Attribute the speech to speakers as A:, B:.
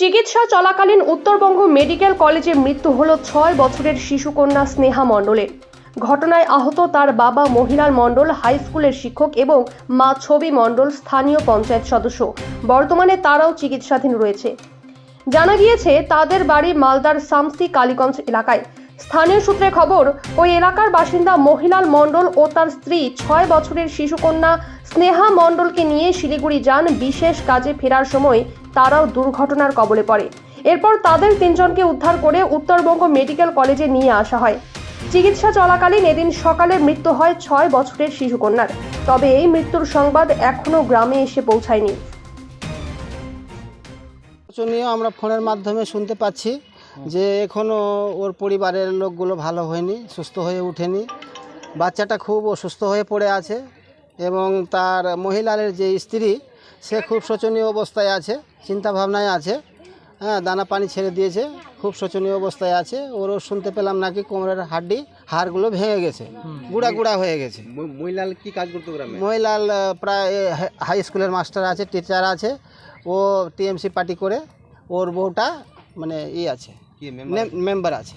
A: চিকিৎসা চলাকালীন উত্তরবঙ্গ মেডিকেল কলেজে মৃত্যু হল ছয় বছরের শিশুকন্যা স্নেহা মণ্ডলের ঘটনায় আহত তার বাবা মহিলাল মণ্ডল, হাই স্কুলের শিক্ষক এবং মা ছবি মণ্ডল, স্থানীয় পঞ্চায়েত সদস্য। বর্তমানে তারাও চিকিৎসাধীন রয়েছে। জানা গিয়েছে, তাদের বাড়ি মালদার সামসি কালীগঞ্জ এলাকায়। স্থানীয় সূত্রে খবর, ওই এলাকার বাসিন্দা মহিলাল মণ্ডল ও তার স্ত্রী ছয় বছরের শিশুকন্যা স্নেহা মণ্ডলকে নিয়ে শিলিগুড়ি যান। বিশেষ কাজে ফেরার সময় তারাও দুর্ঘটনার কবলে পড়ে। এরপর তাদের তিনজনকে উদ্ধার করে উত্তরবঙ্গ মেডিকেল কলেজে নিয়ে আসা হয়। চিকিৎসা চলাকালীন এদিন সকালে মৃত্যু হয় ছয় বছরের শিশুকন্যার। তবে এই মৃত্যুর সংবাদ এখনও গ্রামে এসে পৌঁছায়নি।
B: আমরা ফোনের মাধ্যমে শুনতে পাচ্ছি যে এখনও ওর পরিবারের লোকগুলো ভালো হয়নি, সুস্থ হয়ে ওঠেনি। বাচ্চাটা খুব অসুস্থ হয়ে পড়ে আছে। এবং তার মহিলার যে স্ত্রী সে খুব শোচনীয় অবস্থায় আছে চিন্তা ভাবনায় আছে হ্যাঁ দানা পানি ছেড়ে দিয়েছে খুব শোচনীয় অবস্থায় আছে। ওরও শুনতে পেলাম নাকি কোমরের হাড্ডি হাড়গুলো ভেঙে গেছে গুঁড়া গুঁড়া হয়ে গেছে।
C: মহিলাল কি কাজ করতো গ্রামে?
B: মহিলাল প্রায় হাই স্কুলের মাস্টার আছে টিচার আছে। ও টিএমসি পার্টি করে ওর বউটা মানে ই আছে মেম্বার আছে।